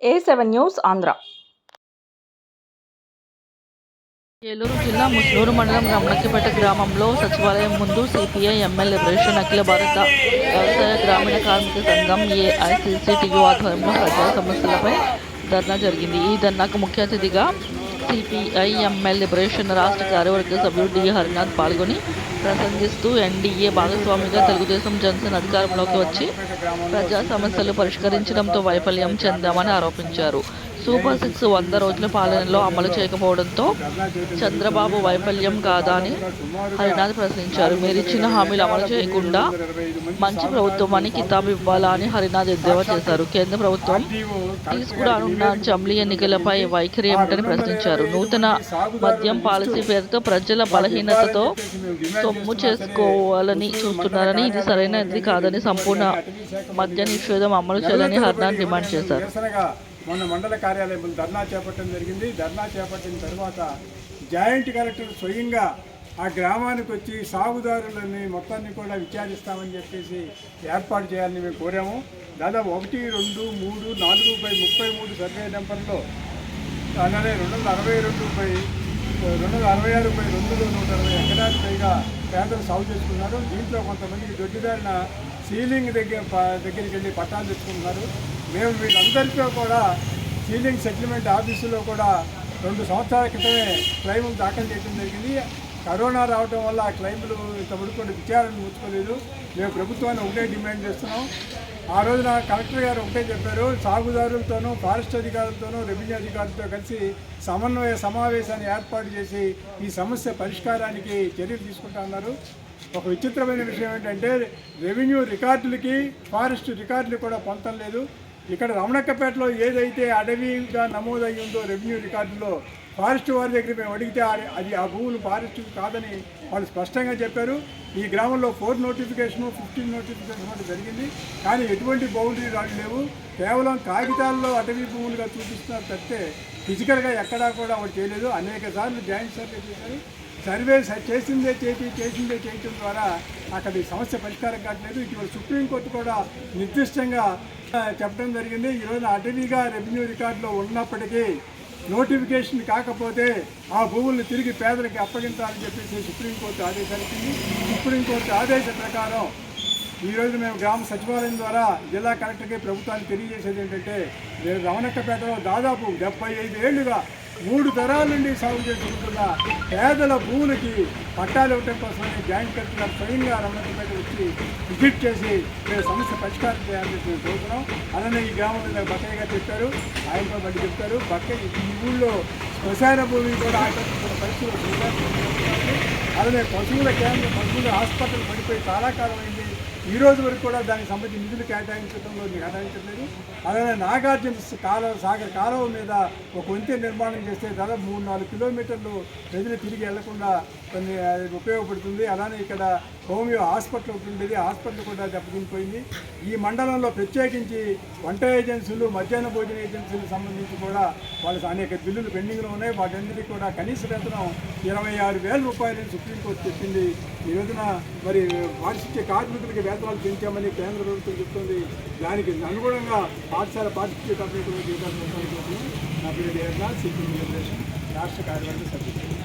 A seven news Andhra. Eluru జిల్లా ముస్లూరు మండలం రమణకిపేట గ్రామంలో సచివాలయం ముందు సిపిఐ ఎంఎల్ లిబరేషన్ అఖిల భారత వ్యవసాయ గ్రామీణ కార్మిక సంఘం ఏఐసిసిటియు ఆధ్వర్యంలో ప్రజా సమస్యలపై ధర్నా జరిగింది. ఈ ధర్నాకు ముఖ్య అతిథిగా సిపిఐ ఎంఎల్ లిబరేషన్ రాష్ట్ర కార్యవర్గ సభ్యుడు డి హరినాథ్ పాల్గొని ప్రసంగిస్తూ ఎన్డీఏ భాగస్వామిగా తెలుగుదేశం జనసేన అధికారంలోకి వచ్చి ప్రజా సమస్యలు పరిష్కరించడంతో వైఫల్యం చెందామని ఆరోపించారు. సూపర్ సిక్స్ వంద రోజుల పాలనలో అమలు చేయకపోవడంతో చంద్రబాబు వైఫల్యం కాదా అని హరినాథ్ ప్రశ్నించారు. మీరిచ్చిన హామీలు అమలు చేయకుండా మంచి ప్రభుత్వం అని కితాబు ఇవ్వాలా అని హరినాథ్ ఎద్దేవా చేశారు. కేంద్ర ప్రభుత్వం తీసుకురానున్న జమ్లీ ఎన్నికలపై వైఖరి ఏమిటని ప్రశ్నించారు. నూతన మద్యం పాలసీ పేరుతో ప్రజల బలహీనతతో సొమ్ము చేసుకోవాలని చూస్తున్నారని ఇది సరైనది కాదని సంపూర్ణ మద్య నిషేధం అమలు చేయాలని హరినాథ్ డిమాండ్ చేశారు. మొన్న మండల కార్యాలయంలో ధర్నా చేపట్టడం జరిగింది. ధర్నా చేపట్టిన తర్వాత జాయింట్ కలెక్టర్ స్వయంగా ఆ గ్రామానికి వచ్చి సాగుదారులని మొత్తాన్ని కూడా విచారిస్తామని చెప్పేసి ఏర్పాటు చేయాలని మేము కోరాము. దాదాపు ఒకటి రెండు మూడు నాలుగు బై ముప్పై మూడు సర్వే నెంబర్లో అలానే రెండు వందల అరవై రెండు బై రెండు వందల అరవై ఆరు బై రెండు వందల నూట అరవై ఎకరాలు పైగా పేదలు సాగు చేసుకున్నారు. దీంట్లో కొంతమంది దొడ్డిదారిన సీలింగ్ దగ్గర దగ్గరికి వెళ్ళి పట్టాలు తెచ్చుకుంటున్నారు. మేము వీళ్ళందరితో కూడా సీలింగ్ సెటిల్మెంట్ ఆఫీసులో కూడా రెండు సంవత్సరాల క్రితమే క్లైములు దాఖలు చేయడం జరిగింది. కరోనా రావడం వల్ల ఆ క్లైములు ఇంతవరకు విచారణ ముచ్చుకోలేదు మేము ప్రభుత్వాన్ని ఒకటే డిమాండ్ చేస్తున్నాం. ఆ రోజున కలెక్టర్ గారు ఒకటే చెప్పారు సాగుదారులతోనూ ఫారెస్ట్ అధికారులతోనూ రెవెన్యూ అధికారులతో కలిసి సమన్వయ సమావేశాన్ని ఏర్పాటు చేసి ఈ సమస్య పరిష్కారానికి చర్యలు తీసుకుంటా ఉన్నారు ఒక విచిత్రమైన విషయం ఏంటంటే రెవెన్యూ రికార్డులకి ఫారెస్ట్ రికార్డులు కూడా పొందడం లేదు. ఇక్కడ రమణక్కపేటలో ఏదైతే అడవిగా నమోదయ్యి ఉందో రెవెన్యూ రికార్డులో ఫారెస్ట్ వారి దగ్గర మేము అడిగితే అది ఆ భూములు ఫారెస్ట్ కాదని వాళ్ళు స్పష్టంగా చెప్పారు. ఈ గ్రామంలో ఫోర్ నోటిఫికేషన్ ఫిఫ్టీన్ నోటిఫికేషన్ కూడా జరిగింది. కానీ ఎటువంటి బౌండరీ రాళ్ళు లేవు. కేవలం కాగితాల్లో అటవీ భూములుగా చూపిస్తున్నారు తప్పితే ఫిజికల్గా ఎక్కడా కూడా వాళ్ళు చేయలేదు. అనేక సార్లు జాయింట్ సర్వే చేశారు. సర్వే స- చేసిందే చేసి చేసిందే చేయటం ద్వారా అక్కడ ఈ సమస్య పరిష్కారం కావట్లేదు. ఇటీవల సుప్రీంకోర్టు కూడా నిర్దిష్టంగా చెప్పడం జరిగింది. ఈరోజు అటవీగా రెవెన్యూ రికార్డులో ఉన్నప్పటికీ నోటిఫికేషన్ కాకపోతే ఆ భూములను తిరిగి పేదలకు అప్పగించాలని చెప్పేసి సుప్రీంకోర్టు ఆదేశాలు ఇచ్చింది సుప్రీంకోర్టు ఆదేశ ప్రకారం ఈరోజు మేము గ్రామ సచివాలయం ద్వారా జిల్లా కలెక్టర్కి ప్రభుత్వానికి తెలియజేసేది ఏంటంటే నేను రమణక్కపేటలో దాదాపు డెబ్బై ఐదు ఏళ్ళుగా మూడు తరాల నుండి సాగు చేసుకుంటున్న పేదల భూములకి పట్టాలు ఇవ్వటం కోసమని జాయింట్ కలెక్టర్ స్వయంగా రమణక్కపేట వచ్చి విజిట్ చేసి మేము సమస్య పరిష్కారం చేయాలని మేము కోరుతున్నాం. అలానే ఈ గ్రామంలో నాకు బక్కయ్య గారు చెప్పారు ఆయనతో మళ్ళీ చెప్తారు. బక్కయ్య ఈ ఊళ్ళో శ్మశాన భూమి కూడా ఆకర్షించిన పరిస్థితులు అలానే పశువుల కేంద్రం పశువుల హాస్పిటల్ పడిపోయి చాలా కాలం అయింది. ఈ రోజు వరకు కూడా దానికి సంబంధించి నిధులు కేటాయించడంలో కేటాయించట్లేదు. అలానే నాగార్జున కాలువ సాగర్ కాలువ మీద ఒక వంతెన నిర్మాణం చేస్తే దాదాపు మూడు నాలుగు కిలోమీటర్లు ప్రజలు తిరిగి వెళ్ళకుండా కొన్ని ఉపయోగపడుతుంది. అలానే ఇక్కడ హోమియో హాస్పిటల్ ఒకటి ఉండేది. హాస్పిటల్ కూడా దెబ్బతినిపోయింది. ఈ మండలంలో ప్రత్యేకించి వంట ఏజెన్సీలు మధ్యాహ్న భోజన ఏజెన్సీలకు సంబంధించి కూడా వాళ్ళ అనేక బిల్లులు పెండింగ్లో ఉన్నాయి. వాటన్నిటికీ కూడా కనీస వేతనం ఇరవై ఆరు వేల రూపాయలని సుప్రీంకోర్టు చెప్పింది. ఈ రోజున మరి వార్షిక కార్మికులకి వేతనాలు పెంచామని కేంద్ర ప్రభుత్వం చెప్తుంది. దానికి అనుగుణంగా పాఠశాల పారిశుద్ధ్య కార్మికులకు జీతాలు నా పేరు ఏర్నా సిపిఎం రాష్ట్ర కార్యవర్గ సభ్యులు.